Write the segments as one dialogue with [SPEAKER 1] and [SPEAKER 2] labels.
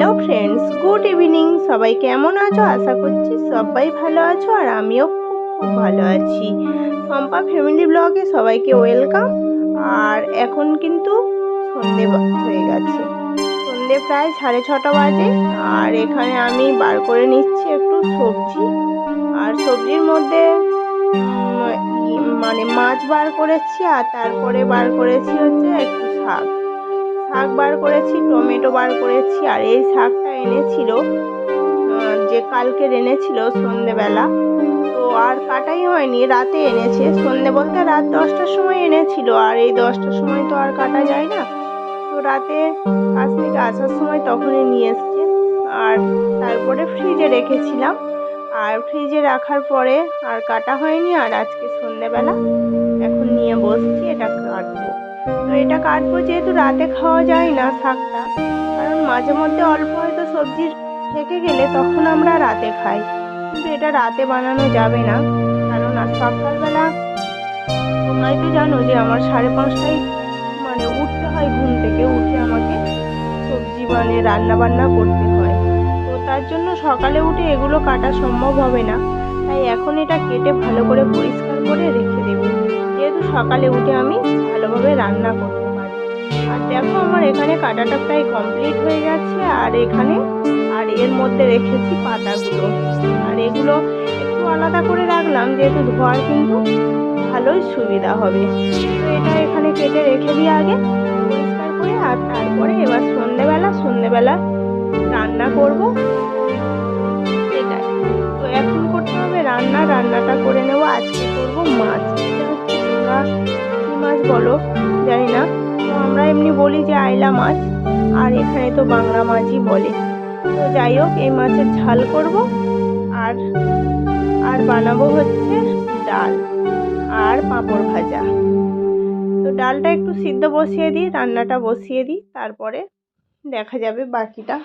[SPEAKER 1] Hello friends, good evening. সবাই কেমন আছো? আশা করছি সবাই ভালো আছো আর আমিও খুব খুব ভালো আছি। সম্পা ফ্যামিলি ব্লগে সবাইকে ওয়েলকাম। আর এখন কিন্তু সন্ধে হয়ে গেছে। সন্ধে প্রায় সাড়ে ছটা বাজে। আর এখানে আমি বার করে নিচ্ছি একটু সবজি। আর সবজির মধ্যে মানে মাছ বার করেছি আর তারপরে বার করেছি হচ্ছে একটু শাক। শাক বার করেছি, টমেটো বার করেছি, আর এই শাকটা এনেছিল যে কালকে এনেছিল সন্ধেবেলা। তো আর কাটাই হয়নি, রাতে এনেছে। সন্ধে বলতে রাত দশটার সময় এনেছিল, আর এই দশটার সময় তো আর কাটা যায় না। তো রাতে কাছ থেকে আসার সময় তখনই নিয়ে এসছে। আর তারপরে ফ্রিজে রেখেছিলাম। আর ফ্রিজে রাখার পরে আর কাটা হয়নি, আর আজকে সন্ধেবেলা এখন নিয়ে বসছি, এটা কাটবো। তো এটা কাটবো যেহেতু রাতে খাওয়া যায় না শাকটা। কারণ মাঝে মধ্যে অল্প হয়তো সবজি থেকে গেলে তখন আমরা রাতে খাই। কিন্তু এটা রাতে বানানো যাবে না। কারণ আর সকালবেলা তোমরাই তো জানো যে আমার সাড়ে পাঁচটায় মানে উঠতে হয় ঘুম থেকে, উঠে আমাকে সবজি মানে রান্না বান্না করতে হয়। তো তার জন্য সকালে উঠে এগুলো কাটা সম্ভব হবে না। তাই এখন এটা কেটে ভালো করে পরিষ্কার করে রেখে দেবো। সকালে উঠে আমি ভালোভাবে রান্না করতে পারি। আর দেখো আমার এখানে কাটাটা প্রায় কমপ্লিট হয়ে যাচ্ছে আর এখানে, আর এর মধ্যে রেখেছি পাতাগুলো। আর এগুলো একটু আলাদা করে রাখলাম, যেহেতু ধোয়ার কিন্তু ভালোই সুবিধা হবে। তো এটা এখানে কেটে রেখে দিই আগে, পরিষ্কার করে, আর তারপরে এবার সন্ধেবেলা সন্ধেবেলা রান্না করব। এটাই। তো এখন করতে হবে রান্না, রান্নাটা করে নেব, আজকে করব মাছ। এটা হচ্ছে তোমরা কী মাছ বলো? জানি না তো আমরা এমনি বলি যে আইলা মাছ, আর এখানে তো বাংলা মাছই বলে। তো যাই হোক, এই মাছের ঝাল করব, আর আর বানাবো হচ্ছে ডাল আর পাঁপড় ভাজা। তো ডালটা একটু সিদ্ধ বসিয়ে দিই, রান্নাটা বসিয়ে দিই, তারপরে দেখা যাবে বাকিটা।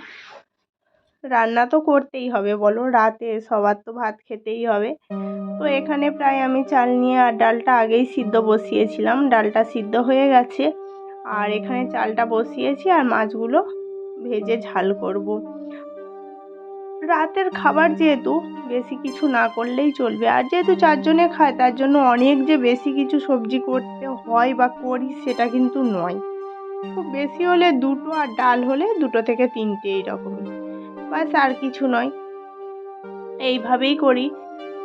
[SPEAKER 1] রান্না তো করতেই হবে, বলো। রাতে সবার তো ভাত খেতেই হবে। তো এখানে প্রায় আমি চাল নিয়ে আর ডালটা আগেই সিদ্ধ বসিয়েছিলাম। ডালটা সিদ্ধ হয়ে গেছে। আর এখানে চালটা বসিয়েছি আর মাছগুলো ভেজে ঝাল করব। রাতের খাবার যেহেতু, বেশি কিছু না করলেই চলবে। আর যেহেতু চারজনে খায় তার জন্য অনেক যে বেশি কিছু সবজি করতে হয় বা করি সেটা কিন্তু নয়। খুব বেশি হলে দুটো আর ডাল হলে দুটো থেকে তিনটে এইরকমই বাস আর কিছু নয়। এইভাবেই করি।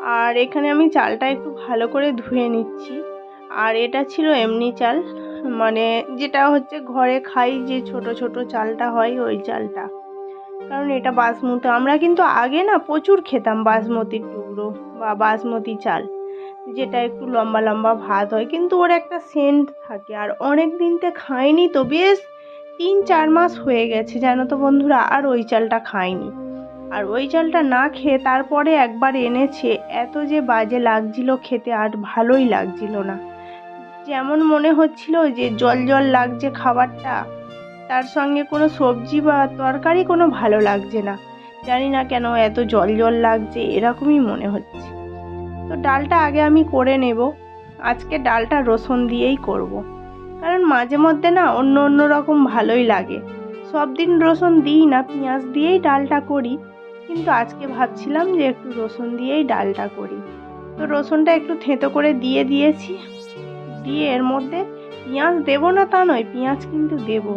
[SPEAKER 1] আর এখানে আমি চালটা একটু ভালো করে ধুয়ে নিচ্ছি। আর এটা ছিল এমনি চাল। মানে যেটা হচ্ছে ঘরে খাই যে ছোট ছোট চালটা হয় ওই চালটা। কারণ এটা বাসমতি। আমরা কিন্তু আগে না প্রচুর খেতাম বাসমতির টুকরো বা বাসমতি চাল। যেটা একটু লম্বা লম্বা ভাত হয়। কিন্তু ওর একটা সেন্ট থাকে। আর অনেক দিনতে খাইনি তো, বেশ তিন চার মাস হয়ে গেছে জানো তো বন্ধুরা আর ওই চালটা খাইনি আর ওই চালটা না খেয়ে তারপরে একবার এনেছে, এত যে বাজে লাগছিল খেতে আর ভালোই লাগছিল না। যেমন মনে হচ্ছিল যে জল জল লাগছে খাবারটা, তার সঙ্গে কোনো সবজি বা তরকারি কোনো ভালো লাগছে না। জানি না কেন এত জল জল লাগছে, এরকমই মনে হচ্ছে। তো ডালটা আগে আমি করে নেব, আজকে ডালটা রসুন দিয়েই করব। কারণ মাঝে মধ্যে না অন্য অন্য রকম ভালোই লাগে। সব দিন রসুন দিই না, পেঁয়াজ দিয়েই ডালটা করি। কিন্তু আজকে ভাবছিলাম যে একটু রসুন দিয়েই ডালটা করি। তো রসুনটা একটু থেঁতো করে দিয়ে দিয়েছি। দিয়ে এর মধ্যে পেঁয়াজ দেবো না তা নয়, পেঁয়াজ কিন্তু দেবো।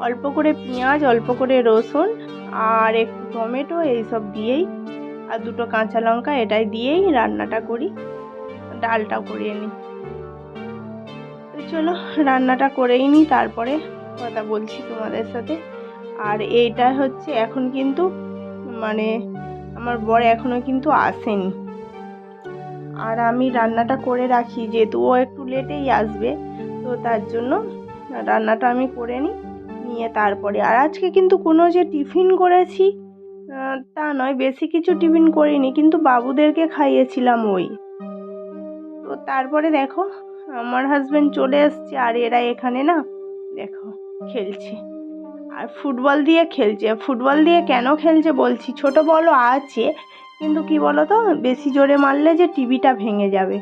[SPEAKER 1] অল্প করে পেঁয়াজ, অল্প করে রসুন আর একটু টমেটো এইসব দিয়েই আর দুটো কাঁচা লঙ্কা এটাই দিয়েই রান্নাটা করি। ডালটা করিয়ে নিই। চলো, রান্নাটা করেই নিই তারপরে কথা বলছি তোমাদের সাথে। আর এইটা হচ্ছে এখন কিন্তু মানে আমার বর এখনও কিন্তু আসেনি। আর আমি রান্নাটা করে রাখি, যেহেতু ও একটু লেটেই আসবে, তো তার জন্য রান্নাটা আমি করে নিই নিয়ে তারপরে। আর আজকে কিন্তু কোনো যে টিফিন করেছি তা নয়, বেশি কিছু টিফিন করিনি, কিন্তু বাবুদেরকে খাইয়েছিলাম ওই। তো তারপরে দেখো আমার হাজবেন্ড চলে এসছে আর এরা এখানে না, দেখো, খেলছে। আর ফুটবল দিয়ে খেলছে। ফুটবল দিয়ে কেন খেলছে বলছি, ছোট বলও আছে, কিন্তু কি বলো তো বেশি জোরে মারলে যে টিভিটা ভেঙে যাবে।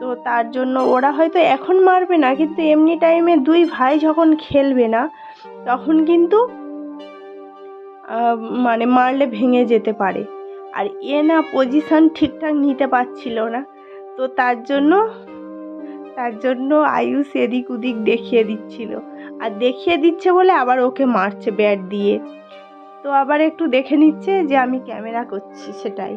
[SPEAKER 1] তো তার জন্য ওরা হয়তো এখন মারবে না, কিন্তু এমনি টাইমে দুই ভাই যখন খেলবে না, তখন কিন্তু মানে মারলে ভেঙে যেতে পারে। আর এ না পজিশন ঠিকঠাক নিতে পারছিল না। তো তার জন্য তার জন্য আয়ুষ এদিক ওদিক দেখিয়ে দিচ্ছিল। আর দেখিয়ে দিচ্ছে বলে আবার ওকে মারছে ব্যাট দিয়ে। তো আবার একটু দেখে নিচ্ছে যে আমি ক্যামেরা করছি সেটাই।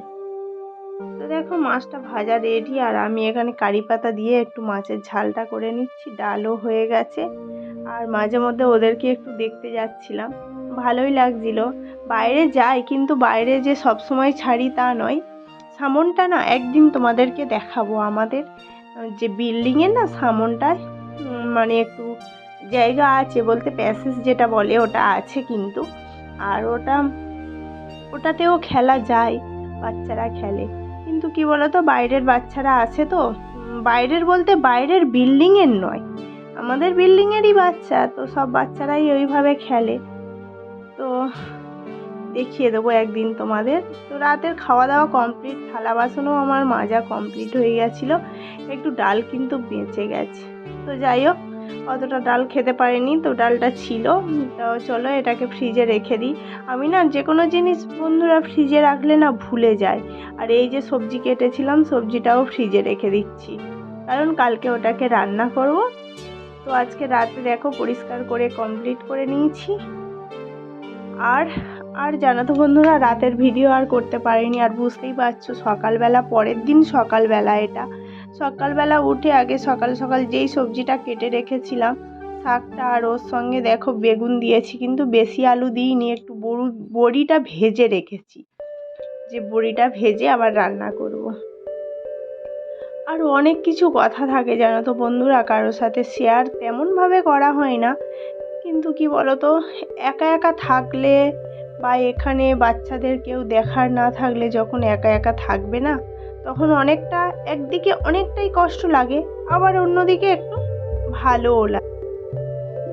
[SPEAKER 1] তো দেখো মাছটা ভাজা রেডি আর আমি এখানে কারি পাতা দিয়ে একটু মাছের ঝালটা করে নিচ্ছি। ডালও হয়ে গেছে। আর মাঝে মধ্যে ওদেরকে একটু দেখতে যাচ্ছিলাম। ভালোই লাগছিল। বাইরে যাই কিন্তু বাইরে যে সব সময় ছাড়ি তা নয়। সামনটা না একদিন তোমাদেরকে দেখাবো আমাদের। যে বিল্ডিংয়ের না সামনটায় মানে একটু জায়গা আছে বলতে প্যাসেজ যেটা বলে ওটা আছে কিন্তু। আর ওটা, ওটাতেও খেলা যায়, বাচ্চারা খেলে। কিন্তু কি বলতো, বাইরের বাচ্চারা আছে তো বাইরের বলতে বাইরের বিল্ডিংয়ের নয়। আমাদের বিল্ডিংয়েরই বাচ্চা, তো সব বাচ্চারাই ওইভাবে খেলে। তো দেখিয়ে দেবো একদিন তোমাদের। তো রাতের খাওয়া দাওয়া কমপ্লিট থালা বাসনও আমার মাজা কমপ্লিট হয়ে গেছিল। একটু ডাল কিন্তু বেঁচে গেছে। তো যাই হোক, অতটা ডাল খেতে পারিনি, তো ডালটা ছিল। তো চলো এটাকে ফ্রিজে রেখে দিই। আমি না যে কোনো জিনিস বন্ধুরা ফ্রিজে রাখলে না ভুলে যায়। আর এই যে সবজি কেটেছিলাম, সবজিটাও ফ্রিজে রেখে দিচ্ছি। কারণ কালকে ওটাকে রান্না করব। তো আজকে রাতে দেখো পরিষ্কার করে কমপ্লিট করে নিয়েছি। আর আর জানো তো বন্ধুরা, রাতের ভিডিও আর করতে পারিনি। আর বুঝতেই পারছ, সকালবেলা, পরের দিন সকালবেলা এটা। সকালবেলা উঠে আগে সকাল সকাল যেই সবজিটা কেটে রেখেছিলাম, শাকটা আর ওর সঙ্গে দেখো বেগুন দিয়েছি, কিন্তু বেশি আলু দিইনি, একটু বড়ু, বড়িটা ভেজে রেখেছি। যে বড়িটা ভেজে আবার রান্না করব। আর অনেক কিছু কথা থাকে জানো তো বন্ধুরা, কারোর সাথে শেয়ার তেমনভাবে করা হয় না। কিন্তু কি বলতো, একা একা থাকলে বা এখানে বাচ্চাদের কেউ দেখার না থাকলে যখন একা একা থাকবে না, তখন অনেকটা একদিকে অনেকটাই কষ্ট লাগে, আবার অন্যদিকে একটু ভালোও লাগে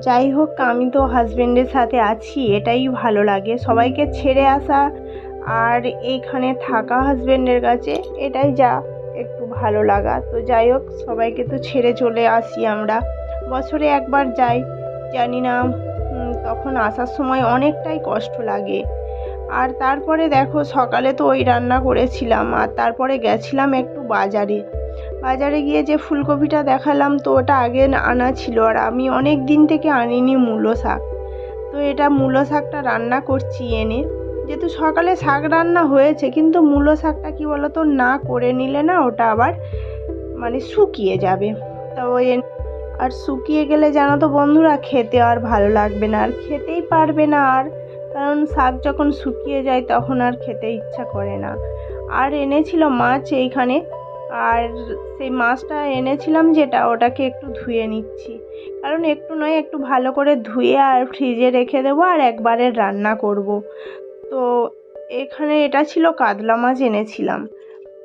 [SPEAKER 1] যাই হোক আমি তো হাজবেন্ডের সাথে আছি, এটাই ভালো লাগে, সবাইকে ছেড়ে আসা আর এইখানে থাকা হাজবেন্ডের কাছে এটাই যা একটু ভালো লাগা। তো যাই হোক, সবাইকে তো ছেড়ে চলে আসি আমরা। বছরে একবার যাই, জানি না তখন আসার সময় অনেকটাই কষ্ট লাগে। আর তারপরে দেখো সকালে তো ওই রান্না করেছিলাম, আর তারপরে গেছিলাম একটু বাজারে। বাজারে গিয়ে যে ফুলকপিটা দেখালাম তো ওটা আগে আনা ছিল, আর আমি অনেক দিন থেকে আনিনি মূলো শাক। তো এটা মূলো শাকটা রান্না করছি এনে। যেহেতু সকালে শাক রান্না হয়েছে, কিন্তু মূলো শাকটা কি বলতো না করে নিলে না ওটা আবার মানে শুকিয়ে যাবে। তো ওই আর শুকিয়ে গেলে জানো তো বন্ধুরা, খেতে আর ভালো লাগবে না, আর খেতেই পারবে না আর। কারণ শাক যখন শুকিয়ে যায় তখন আর খেতে ইচ্ছা করে না। আর এনেছিল মাছ এইখানে, আর সেই মাছটা এনেছিলাম যেটা, ওটাকে একটু ধুয়ে নিচ্ছি। কারণ একটু নয়, একটু ভালো করে ধুয়ে আর ফ্রিজে রেখে দেবো আর একবারে রান্না করব। তো এখানে এটা ছিল কাতলা মাছ এনেছিলাম।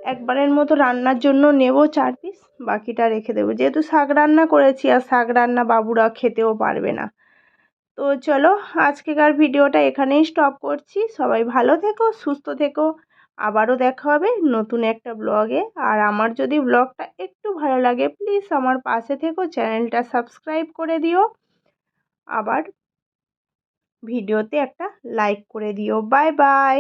[SPEAKER 1] একবারের মতো রান্নার জন্য নেব চার পিস বাকিটা রেখে দেবো। যেহেতু শাক রান্না করেছি আর শাক রান্না বাবুরা খেতেও পারবে না। তো চলো, আজকেকার ভিডিওটা এখানেই স্টপ করছি। সবাই ভালো থেকো, সুস্থ থেকো। আবারও দেখা হবে নতুন একটা ব্লগে আর আমার যদি ব্লগটা একটু ভালো লাগে প্লিজ আমার পাশে থেকো, চ্যানেলটা সাবস্ক্রাইব করে দিও। আবার ভিডিওতে একটা লাইক করে দিও। Bye bye